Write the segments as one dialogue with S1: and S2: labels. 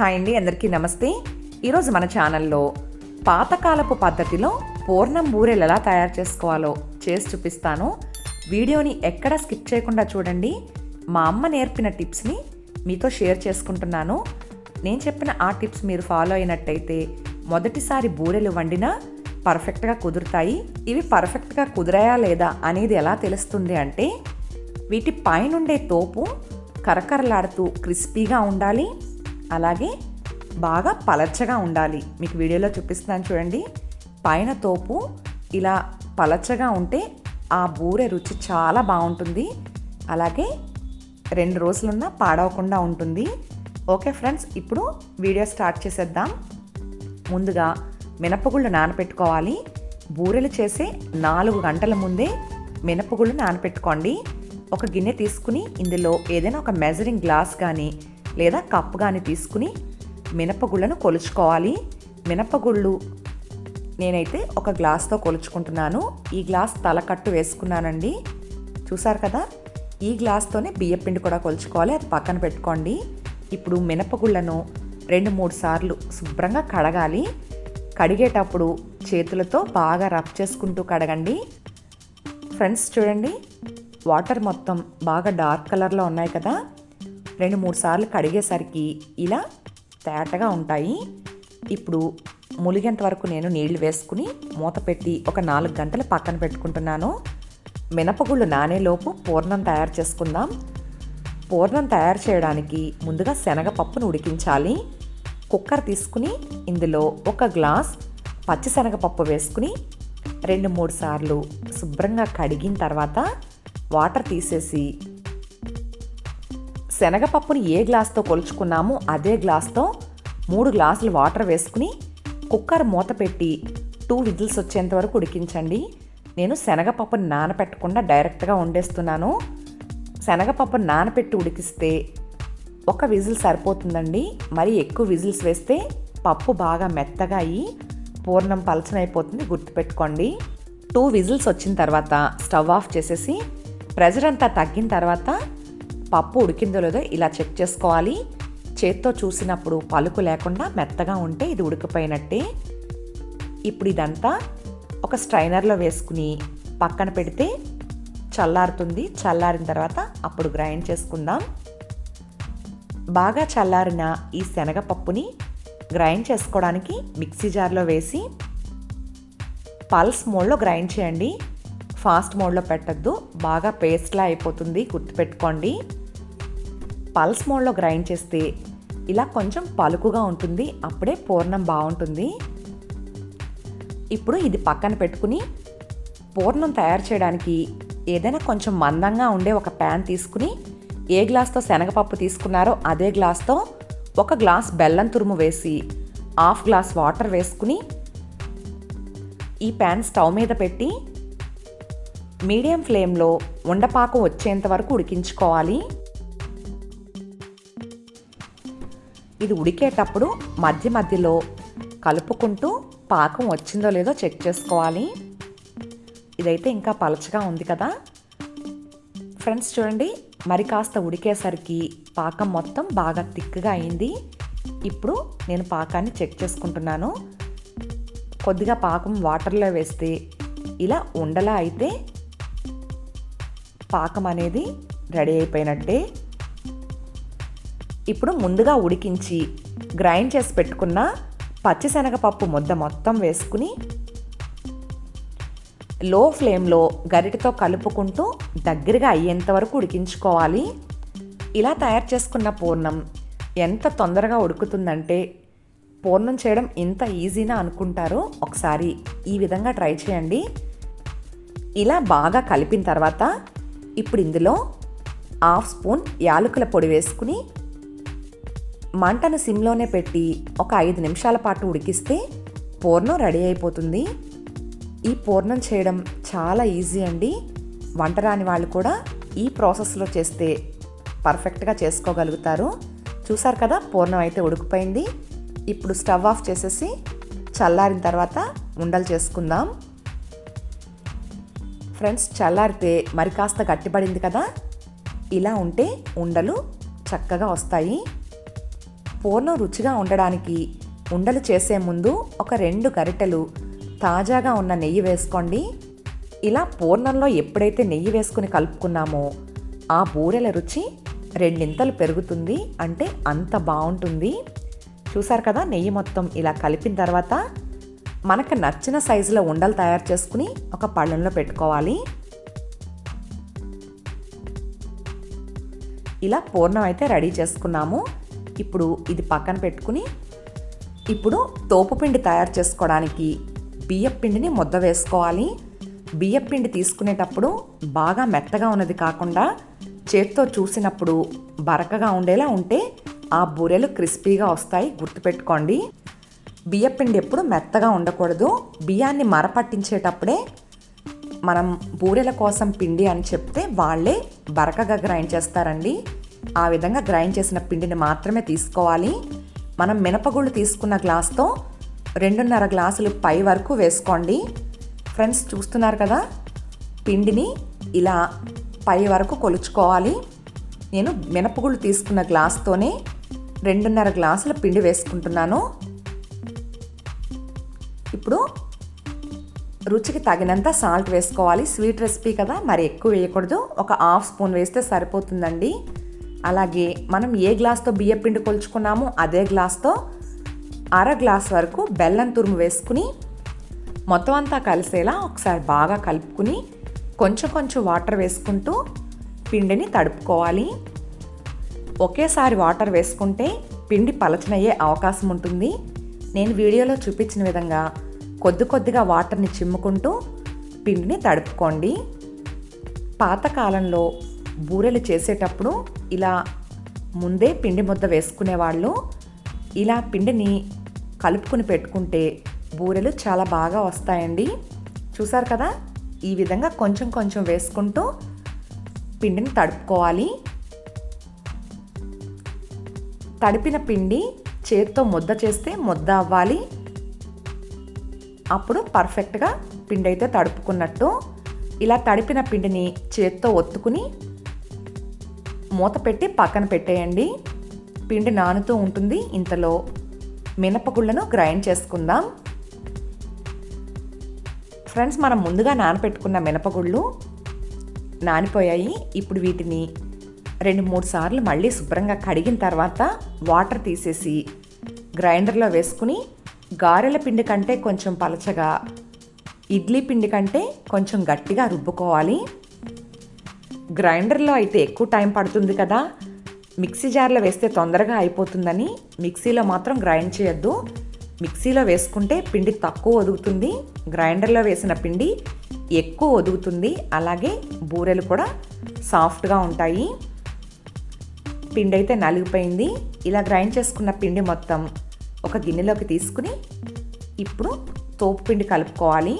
S1: Hi అండి అందరికీ నమస్తే. ఈరోజు మన ఛానల్లో పాతకాలపు పద్ధతిలో పూర్ణం బూరెలు ఎలా తయారు చేసుకోవాలో చేసి చూపిస్తాను. వీడియోని ఎక్కడ స్కిప్ చేయకుండా చూడండి. మా అమ్మ నేర్పిన టిప్స్ని మీతో షేర్ చేసుకుంటున్నాను. నేను చెప్పిన ఆ టిప్స్ మీరు ఫాలో అయినట్టయితే మొదటిసారి బూరెలు వండినా పర్ఫెక్ట్గా కుదురుతాయి. ఇవి పర్ఫెక్ట్గా కుదిరాయా లేదా అనేది ఎలా తెలుస్తుంది అంటే వీటి పైనుండే తోపు కరకరలాడుతూ క్రిస్పీగా ఉండాలి. అలాగే బాగా పలచగా ఉండాలి. మీకు వీడియోలో చూపిస్తున్నాను చూడండి. పైన తోపు ఇలా పలచగా ఉంటే ఆ బూరె రుచి చాలా బాగుంటుంది. అలాగే రెండు రోజులున్నా పాడవకుండా ఉంటుంది. ఓకే ఫ్రెండ్స్ ఇప్పుడు వీడియో స్టార్ట్ చేసేద్దాం. ముందుగా మినపగుళ్ళు నానపెట్టుకోవాలి. బూరెలు చేసే నాలుగు గంటల ముందే మినపగుళ్ళు నానపెట్టుకోండి. ఒక గిన్నె తీసుకుని ఇందులో ఏదైనా ఒక మెజరింగ్ గ్లాస్ కానీ లేదా కప్పు కానీ తీసుకుని మినపగుళ్ళను కొలుచుకోవాలి. మినపగుళ్ళు నేనైతే ఒక గ్లాస్తో కొలుచుకుంటున్నాను. ఈ గ్లాస్ తలకట్టు వేసుకున్నానండి. చూసారు కదా? ఈ గ్లాస్తోనే బియ్యపిండి కూడా కొలుచుకోవాలి. అది పక్కన పెట్టుకోండి. ఇప్పుడు మినపగుళ్ళను రెండు మూడు సార్లు శుభ్రంగా కడగాలి. కడిగేటప్పుడు చేతులతో బాగా రబ్ చేసుకుంటూ కడగండి. ఫ్రెండ్స్ చూడండి వాటర్ మొత్తం బాగా డార్క్ కలర్లో ఉన్నాయి కదా? రెండు మూడు సార్లు కడిగేసరికి ఇలా తేటగా ఉంటాయి. ఇప్పుడు ములిగేంత వరకు నేను నీళ్ళు వేసుకుని మూత పెట్టి ఒక నాలుగు గంటలు పక్కన పెట్టుకుంటున్నాను. మినపగుళ్ళు నానేలోపు పూర్ణం తయారు చేసుకుందాం. పూర్ణం తయారు చేయడానికి ముందుగా శనగపప్పును ఉడికించాలి. కుక్కర్ తీసుకుని ఇందులో ఒక గ్లాస్ పచ్చిశనగపప్పు వేసుకుని రెండు మూడు సార్లు శుభ్రంగా కడిగిన తర్వాత వాటర్ తీసేసి శనగపప్పుని ఏ గ్లాస్తో కొలుచుకున్నామో అదే గ్లాస్తో మూడు గ్లాసులు వాటర్ వేసుకుని కుక్కర్ మూత పెట్టి టూ విజిల్స్ వచ్చేంత వరకు ఉడికించండి. నేను శనగపప్పుని నానపెట్టకుండా డైరెక్ట్గా వండేస్తున్నాను. శనగపప్పును నానపెట్టి ఉడికిస్తే ఒక విజిల్ సరిపోతుందండి. మరి ఎక్కువ విజిల్స్ వేస్తే పప్పు బాగా మెత్తగా అయ్యి పూర్ణం పలచనైపోతుంది. గుర్తుపెట్టుకోండి. టూ విజిల్స్ వచ్చిన తర్వాత స్టవ్ ఆఫ్ చేసేసి ప్రెజర్ అంతా తగ్గిన తర్వాత పప్పు ఉడికిందో లేదో ఇలా చెక్ చేసుకోవాలి. చేత్తో చూసినప్పుడు పలుకు లేకుండా మెత్తగా ఉంటే ఇది ఉడికిపోయినట్టే. ఇప్పుడు ఇదంతా ఒక స్ట్రైనర్లో వేసుకుని పక్కన పెడితే చల్లారుతుంది. చల్లారిన తర్వాత అప్పుడు గ్రైండ్ చేసుకుందాం. బాగా చల్లారిన ఈ శనగపప్పుని గ్రైండ్ చేసుకోవడానికి మిక్సీ జార్లో వేసి పల్స్ మోడ్లో గ్రైండ్ చేయండి. ఫాస్ట్ మోడ్లో పెట్టద్దు. బాగా పేస్ట్లా అయిపోతుంది. గుర్తుపెట్టుకోండి. పల్స్ మోడ్లో గ్రైండ్ చేస్తే ఇలా కొంచెం పలుకుగా ఉంటుంది అప్పుడే పూర్ణం బాగుంటుంది. ఇప్పుడు ఇది పక్కన పెట్టుకుని పూర్ణం తయారు చేయడానికి ఏదైనా కొంచెం మందంగా ఉండే ఒక ప్యాన్ తీసుకుని ఏ గ్లాస్తో శనగపప్పు తీసుకున్నారో అదే గ్లాస్తో ఒక గ్లాస్ బెల్లం తురుము వేసి హాఫ్ గ్లాస్ వాటర్ వేసుకుని ఈ ప్యాన్ స్టవ్ మీద పెట్టి మీడియం ఫ్లేమ్లో ఉండపాకు వచ్చేంత వరకు ఉడికించుకోవాలి. ఇది ఉడికేటప్పుడు మధ్య మధ్యలో కలుపుకుంటూ పాకం వచ్చిందో లేదో చెక్ చేసుకోవాలి. ఇదైతే ఇంకా పలచగా ఉంది కదా. ఫ్రెండ్స్ చూడండి మరి కాస్త ఉడికేసరికి పాకం మొత్తం బాగా థిక్గా అయింది. ఇప్పుడు నేను పాకాన్ని చెక్ చేసుకుంటున్నాను. కొద్దిగా పాకం వాటర్లో వేస్తే ఇలా ఉండలా అయితే పాకం అనేది రెడీ అయిపోయినట్టే. ఇప్పుడు ముందుగా ఉడికించి గ్రైండ్ చేసి పెట్టుకున్న పచ్చిశనగపప్పు ముద్ద మొత్తం వేసుకుని లో ఫ్లేమ్లో గరిటతో కలుపుకుంటూ దగ్గరగా అయ్యేంత వరకు ఉడికించుకోవాలి. ఇలా తయారు చేసుకున్న పూర్ణం ఎంత తొందరగా ఉడుకుతుందంటే పూర్ణం చేయడం ఇంత ఈజీనా అనుకుంటారో. ఒకసారి ఈ విధంగా ట్రై చేయండి. ఇలా బాగా కలిపిన తర్వాత ఇప్పుడు ఇందులో హాఫ్ స్పూన్ యాలకుల పొడి వేసుకుని మంటను సిమ్లోనే పెట్టి ఒక ఐదు నిమిషాల పాటు ఉడికిస్తే పూర్ణం రెడీ అయిపోతుంది. ఈ పూర్ణం చేయడం చాలా ఈజీ అండి. వంట రాని వాళ్ళు కూడా ఈ ప్రాసెస్లో చేస్తే పర్ఫెక్ట్గా చేసుకోగలుగుతారు. చూసారు కదా పూర్ణం అయితే ఉడికిపోయింది. ఇప్పుడు స్టవ్ ఆఫ్ చేసేసి చల్లారిన తర్వాత ఉండలు చేసుకుందాం. ఫ్రెండ్స్ చల్లారితే మరి కాస్త గట్టిపడింది కదా. ఇలా ఉంటే ఉండలు చక్కగా వస్తాయి. పూర్ణం రుచిగా ఉండడానికి ఉండలు చేసే ముందు ఒక రెండు గరిటెలు తాజాగా ఉన్న నెయ్యి వేసుకోండి. ఇలా పూర్ణంలో ఎప్పుడైతే నెయ్యి వేసుకుని కలుపుకున్నామో ఆ బూరెల రుచి రెండింతలు పెరుగుతుంది అంటే అంత బాగుంటుంది. చూసారు కదా నెయ్యి మొత్తం ఇలా కలిపిన తర్వాత మనకు నచ్చిన సైజులో ఉండలు తయారు చేసుకుని ఒక పళ్ళెంలో పెట్టుకోవాలి. ఇలా పూర్ణం అయితే రెడీ చేసుకున్నాము. ఇప్పుడు ఇది పక్కన పెట్టుకుని ఇప్పుడు తోపుపిండి తయారు చేసుకోవడానికి బియ్యం పిండిని ముద్ద వేసుకోవాలి. బియ్యం పిండి తీసుకునేటప్పుడు బాగా మెత్తగా ఉన్నది కాకుండా చేత్తో చూసినప్పుడు బరకగా ఉండేలా ఉంటే ఆ బూరెలు క్రిస్పీగా వస్తాయి. గుర్తుపెట్టుకోండి. బియ్యం పిండి ఎప్పుడు మెత్తగా ఉండకూడదు. బియ్యాన్ని మరపట్టించేటప్పుడే మనం బూరెల కోసం పిండి అని చెప్తే వాళ్ళే బరకగా గ్రైండ్ చేస్తారండి. ఆ విధంగా గ్రైండ్ చేసిన పిండిని మాత్రమే తీసుకోవాలి. మనం మినపగుళ్ళు తీసుకున్న గ్లాస్తో రెండున్నర గ్లాసులు పై వరకు వేసుకోండి. ఫ్రెండ్స్ చూస్తున్నారు కదా? పిండిని ఇలా పై వరకు కొలుచుకోవాలి. నేను మినపగుళ్ళు తీసుకున్న గ్లాస్తోనే రెండున్నర గ్లాసుల పిండి వేసుకుంటున్నాను. ఇప్పుడు రుచికి తగినంత సాల్ట్ వేసుకోవాలి. స్వీట్ రెసిపీ కదా మరి ఎక్కువ వేయకూడదు. ఒక హాఫ్ స్పూన్ వేస్తే సరిపోతుందండి. అలాగే మనం ఏ గ్లాస్తో బియ్యం పిండి కొలుచుకున్నామో అదే గ్లాస్తో అర గ్లాస్ వరకు బెల్లం తురుము వేసుకుని మొత్తం అంతా కలిసేలా ఒకసారి బాగా కలుపుకుని కొంచెం కొంచెం వాటర్ వేసుకుంటూ పిండిని తడుపుకోవాలి. ఒకేసారి వాటర్ వేసుకుంటే పిండి పలచనయ్యే అవకాశం ఉంటుంది. నేను వీడియోలో చూపించిన విధంగా కొద్ది కొద్దిగా వాటర్ని చిమ్ముకుంటూ పిండిని తడుపుకోండి. పాతకాలంలో బూరెలు చేసేటప్పుడు ఇలా ముందే పిండి ముద్ద వేసుకునేవాళ్ళు ఇలా పిండిని కలుపుకుని పెట్టుకుంటే బూరెలు చాలా బాగా వస్తాయండి. చూసారు కదా? ఈ విధంగా కొంచెం కొంచెం వేసుకుంటూ పిండిని తడుపుకోవాలి. తడిపిన పిండి చేత్తో ముద్ద చేస్తే ముద్ద అవ్వాలి. అప్పుడు పర్ఫెక్ట్గా పిండి అయితే తడుపుకున్నట్టు. ఇలా తడిపిన పిండిని చేత్తో ఒత్తుకుని మూత పెట్టి పక్కన పెట్టేయండి. పిండి నానుతూ ఉంటుంది. ఇంతలో మినపగుళ్ళను గ్రైండ్ చేసుకుందాం. ఫ్రెండ్స్ మనం ముందుగా నానపెట్టుకున్న మినపగుళ్ళు నానిపోయాయి. ఇప్పుడు వీటిని రెండు మూడు సార్లు మళ్ళీ శుభ్రంగా కడిగిన తర్వాత వాటర్ తీసేసి గ్రైండర్లో వేసుకుని గారెల పిండి కంటే కొంచెం పలచగా ఇడ్లీ పిండి కంటే కొంచెం గట్టిగా రుబ్బుకోవాలి. గ్రైండర్లో అయితే ఎక్కువ టైం పడుతుంది కదా మిక్సీ జార్లో వేస్తే తొందరగా అయిపోతుందని మిక్సీలో మాత్రం గ్రైండ్ చేయొద్దు. మిక్సీలో వేసుకుంటే పిండి తక్కువ ఒదుగుతుంది గ్రైండర్లో వేసిన పిండి ఎక్కువ ఒదుగుతుంది అలాగే బూరెలు కూడా సాఫ్ట్గా ఉంటాయి. పిండి అయితే నలిగిపోయింది. ఇలా గ్రైండ్ చేసుకున్న పిండి మొత్తం ఒక గిన్నెలోకి తీసుకుని ఇప్పుడు తోపు పిండి కలుపుకోవాలి.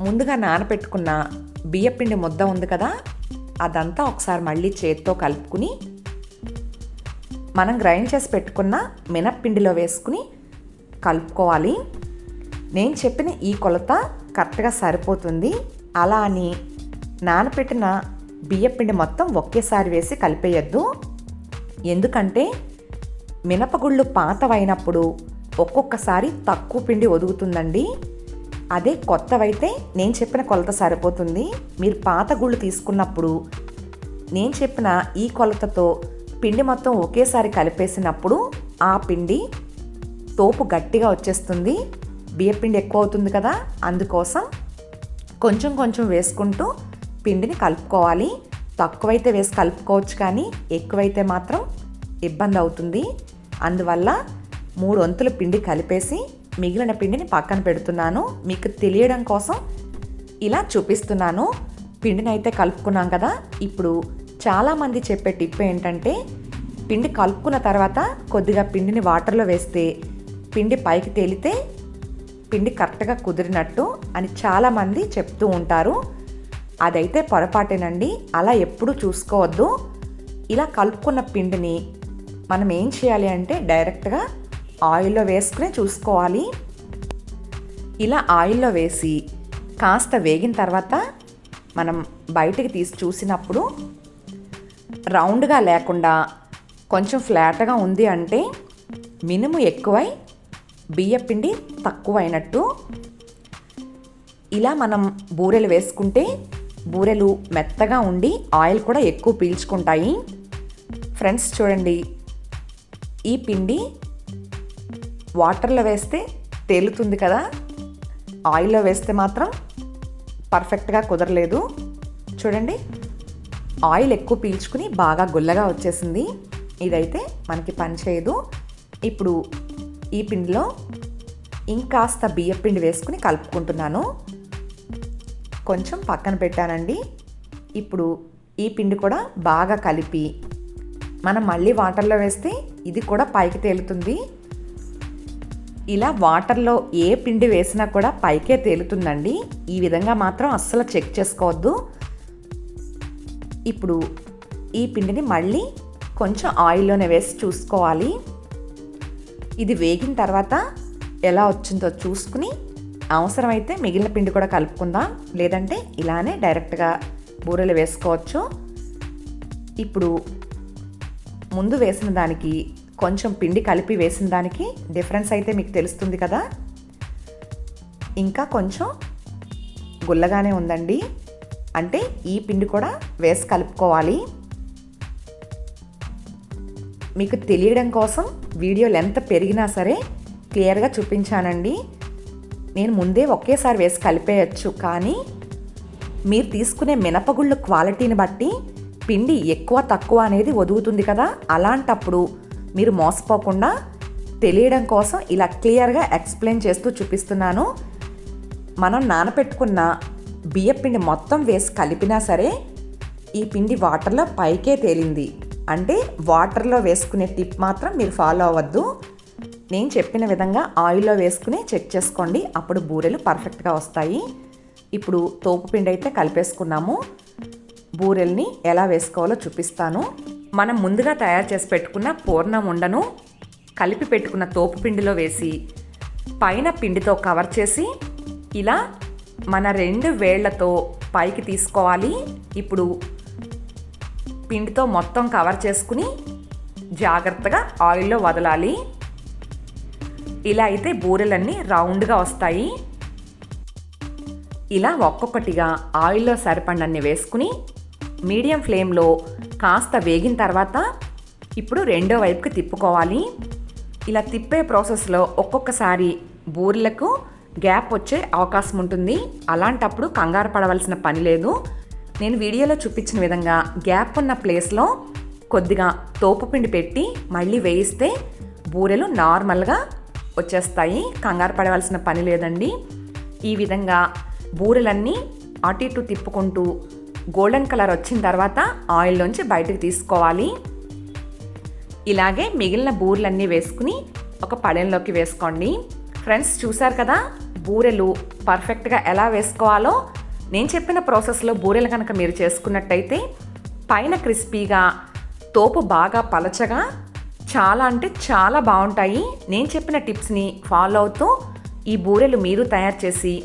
S1: ముందుగా నానపెట్టుకున్న బియ్యపిండి ముద్ద ఉంది కదా అదంతా ఒకసారి మళ్ళీ చేత్తో కలుపుకుని మనం గ్రైండ్ చేసి పెట్టుకున్న మినప్పిండిలో వేసుకుని కలుపుకోవాలి. నేను చెప్పిన ఈ కొలత కరెక్ట్గా సరిపోతుంది. అలా అని నానపెట్టిన బియ్యపిండి మొత్తం ఒకేసారి వేసి కలిపేయద్దు. ఎందుకంటే మినపగుళ్ళు పాతవైనప్పుడు ఒక్కొక్కసారి తక్కువ పిండి ఒదుగుతుందండి. అదే కొత్తవైతే నేను చెప్పిన కొలత సరిపోతుంది. మీరు పాత గుళ్ళు తీసుకున్నప్పుడు నేను చెప్పిన ఈ కొలతతో పిండి మొత్తం ఒకేసారి కలిపేసినప్పుడు ఆ పిండి తోపు గట్టిగా వచ్చేస్తుంది. బియ్యపిండి ఎక్కువ అవుతుంది కదా అందుకోసం కొంచెం కొంచెం వేసుకుంటూ పిండిని కలుపుకోవాలి. తక్కువైతే వేసి కలుపుకోవచ్చు కానీ ఎక్కువైతే మాత్రం ఇబ్బంది అవుతుంది. అందువల్ల మూడు వంతుల పిండి కలిపేసి మిగిలిన పిండిని పక్కన పెడుతున్నాను. మీకు తెలియడం కోసం ఇలా చూపిస్తున్నాను. పిండిని అయితే కలుపుకున్నాం కదా. ఇప్పుడు చాలామంది చెప్పే టిప్ ఏంటంటే పిండి కలుపుకున్న తర్వాత కొద్దిగా పిండిని వాటర్లో వేస్తే పిండి పైకి తేలితే పిండి కరెక్ట్గా కుదిరినట్టు అని చాలామంది చెప్తూ ఉంటారు. అదైతే పొరపాటేనండి. అలా ఎప్పుడూ చూసుకోవద్దు. ఇలా కలుపుకున్న పిండిని మనం ఏం చేయాలి అంటే డైరెక్ట్గా ఆయిల్లో వేసుకునే చూసుకోవాలి. ఇలా ఆయిల్లో వేసి కాస్త వేగిన తర్వాత మనం బయటికి తీసి చూసినప్పుడు రౌండ్గా లేకుండా కొంచెం ఫ్లాట్గా ఉంది అంటే మినుము ఎక్కువై బియ్యపిండి తక్కువైనట్టు. ఇలా మనం బూరెలు వేసుకుంటే బూరెలు మెత్తగా ఉండి ఆయిల్ కూడా ఎక్కువ పీల్చుకుంటాయి. ఫ్రెండ్స్ చూడండి ఈ పిండి వాటర్లో వేస్తే తేలుతుంది కదా. ఆయిల్లో వేస్తే మాత్రం పర్ఫెక్ట్గా కుదరలేదు. చూడండి ఆయిల్ ఎక్కువ పీల్చుకుని బాగా గుల్లగా వచ్చేసింది. ఇదైతే మనకి పని చేయదు. ఇప్పుడు ఈ పిండిలో ఇంకాస్త బియ్య పిండి వేసుకుని కలుపుకుంటున్నాను. కొంచెం పక్కన పెట్టానండి. ఇప్పుడు ఈ పిండి కూడా బాగా కలిపి మనం మళ్ళీ వాటర్లో వేస్తే ఇది కూడా పైకి తేలుతుంది. ఇలా వాటర్లో ఏ పిండి వేసినా కూడా పైకే తేలుతుందండి. ఈ విధంగా మాత్రం అస్సలు చెక్ చేసుకోవద్దు. ఇప్పుడు ఈ పిండిని మళ్ళీ కొంచెం ఆయిల్లోనే వేసి చూసుకోవాలి. ఇది వేగిన తర్వాత ఎలా వచ్చిందో చూసుకుని అవసరమైతే మిగిలిన పిండి కూడా కలుపుకుందాం. లేదంటే ఇలానే డైరెక్ట్గా బూరెలు వేసుకోవచ్చు. ఇప్పుడు ముందు వేసిన దానికి కొంచెం పిండి కలిపి వేసిన దానికి డిఫరెన్స్ అయితే మీకు తెలుస్తుంది కదా. ఇంకా కొంచెం గుల్లగానే ఉందండి. అంటే ఈ పిండి కూడా వేసి కలుపుకోవాలి. మీకు తెలియడం కోసం వీడియో లెంత్ పెరిగినా సరే క్లియర్గా చూపించానండి. నేను ముందే ఒకేసారి వేసి కలిపేయచ్చు. కానీ మీరు తీసుకునే మినపగుళ్ళు క్వాలిటీని బట్టి పిండి ఎక్కువ తక్కువ అనేది వదుగుతుంది కదా. అలాంటప్పుడు మీరు మోసపోకుండా తెలియడం కోసం ఇలా క్లియర్గా ఎక్స్ప్లెయిన్ చేస్తూ చూపిస్తున్నాను. మనం నానపెట్టుకున్న బియ్యపిండి మొత్తం వేసి కలిపినా సరే ఈ పిండి వాటర్లో పైకే తేలింది. అంటే వాటర్లో వేసుకునే టిప్ మాత్రం మీరు ఫాలో అవ్వద్దు. నేను చెప్పిన విధంగా ఆయిల్లో వేసుకుని చెక్ చేసుకోండి. అప్పుడు బూరెలు పర్ఫెక్ట్గా వస్తాయి. ఇప్పుడు తోపు పిండి అయితే కలిపేసుకున్నాము. బూరెల్ని ఎలా వేసుకోవాలో చూపిస్తాను. మనం ముందుగా తయారు చేసి పెట్టుకున్న పూర్ణం ఉండను కలిపి పెట్టుకున్న తోపు పిండిలో వేసి పైన పిండితో కవర్ చేసి ఇలా మన రెండు వేళ్ళతో పైకి తీసుకోవాలి. ఇప్పుడు పిండితో మొత్తం కవర్ చేసుకుని జాగ్రత్తగా ఆయిల్లో వదలాలి. ఇలా అయితే బూరెలన్నీ రౌండ్గా వస్తాయి. ఇలా ఒక్కొక్కటిగా ఆయిల్లో సరిపడినన్ని వేసుకుని మీడియం ఫ్లేమ్లో కాస్త వేగిన తర్వాత ఇప్పుడు రెండో వైపుకి తిప్పుకోవాలి. ఇలా తిప్పే ప్రాసెస్లో ఒక్కొక్కసారి బూరెలకు గ్యాప్ వచ్చే అవకాశం ఉంటుంది. అలాంటప్పుడు కంగారు పడవలసిన పని లేదు. నేను వీడియోలో చూపించిన విధంగా గ్యాప్ ఉన్న ప్లేస్లో కొద్దిగా తోపు పిండి పెట్టి మళ్ళీ వేయిస్తే బూరెలు నార్మల్గా వచ్చేస్తాయి. కంగారు పడవలసిన పని లేదండి. ఈ విధంగా బూరెలన్నీ అటు ఇటు తిప్పుకుంటూ గోల్డెన్ కలర్ వచ్చిన తర్వాత ఆయిల్లోంచి బయటకు తీసుకోవాలి. ఇలాగే మిగిలిన బూరెలన్నీ వేసుకుని ఒక పడెంలోకి వేసుకోండి. ఫ్రెండ్స్ చూసారు కదా? బూరెలు పర్ఫెక్ట్గా ఎలా వేసుకోవాలో? నేను చెప్పిన ప్రాసెస్లో బూరెలు కనుక మీరు చేసుకున్నట్టయితే పైన క్రిస్పీగా తోపు బాగా పలచగా చాలా అంటే చాలా బాగుంటాయి. నేను చెప్పిన టిప్స్ని ఫాలో అవుతూ ఈ బూరెలు మీరు తయారు చేసి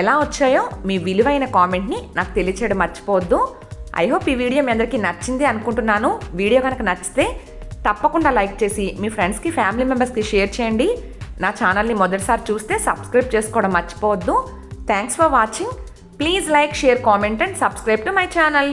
S1: ఎలా వచ్చాయో మీ విలువైన కామెంట్ని నాకు తెలియచేయడం మర్చిపోవద్దు. ఐ హోప్ ఈ వీడియో మీ అందరికీ నచ్చింది అనుకుంటున్నాను. వీడియో కనుక నచ్చితే తప్పకుండా లైక్ చేసి మీ ఫ్రెండ్స్కి ఫ్యామిలీ మెంబర్స్కి షేర్ చేయండి. నా ఛానల్ని మొదటిసారి చూస్తే సబ్స్క్రైబ్ చేసుకోవడం మర్చిపోవద్దు. Thanks for watching please like share comment and subscribe to my channel